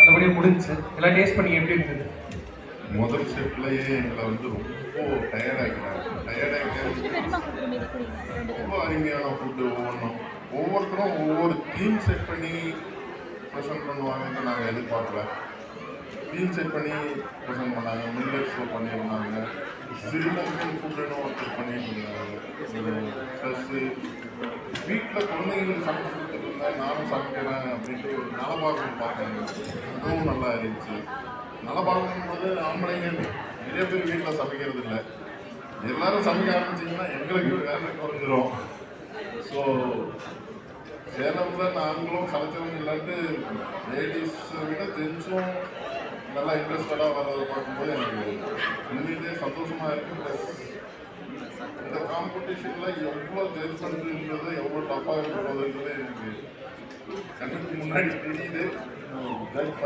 நல்லபடியாக முடிஞ்சுச்சு. எல்லாம் டேஸ்ட் பண்ணி எப்படி இருந்தது? முதல் செட்லயே எங்களை வந்து ரொம்ப டயர்டாக்கினாங்க டயர்டாக்கி ரொம்ப அருமையான ஃபுட்டு ஒவ்வொன்றும். ஒவ்வொருத்தரும் ஒவ்வொரு தீம் செட் பண்ணி ப்ரெசென்ட் பண்ணுவாங்கன்னு நாங்கள் எதிர்பார்க்கல. தீம் செட் பண்ணி ப்ரெசென்ட் பண்ணாங்க. மில்லட்ஸில் பண்ணியிருந்தாங்க. ஸ்ரீலங்கன் ஃபுட்டுன்னு ஒருத்தர் பண்ணிட்டு இருந்தாங்க ப்ளஸ்ஸு வீட்டில் குழந்தைங்களுக்கு சமைச்சு நானும் சமைக்கிறேன் அப்படின்ட்டு ஒரு நலபாகம் பார்த்தேன். அதுவும் நல்லா இருந்துச்சு. நலபாகம் போது ஆம்பளைங்க நிறைய பேர் வீட்டில் சமைக்கிறது இல்லை. எல்லாரும் சமைக்க ஆரம்பிச்சிங்கன்னா எங்களுக்கு வேலை குறைஞ்சிரும். ஸோ சேலத்தில் நாங்களும் கலைச்சவங்க இல்லாட்டு லேடிஸை விட ஜென்ஸும் நல்லா இன்ட்ரெஸ்டடாக வர்றதை பார்க்கும்போது எனக்கு உண்மையிலேயே சந்தோஷமாக இருக்குது ப்ளஸ் இந்த காம்படிஷனில் எவ்வளோ ஜெயில் எவ்வளோ டஃப்பாக இருக்க எனக்கு கண்ணுக்கு முன்னாடி தெரியுது ஜட்ஜ்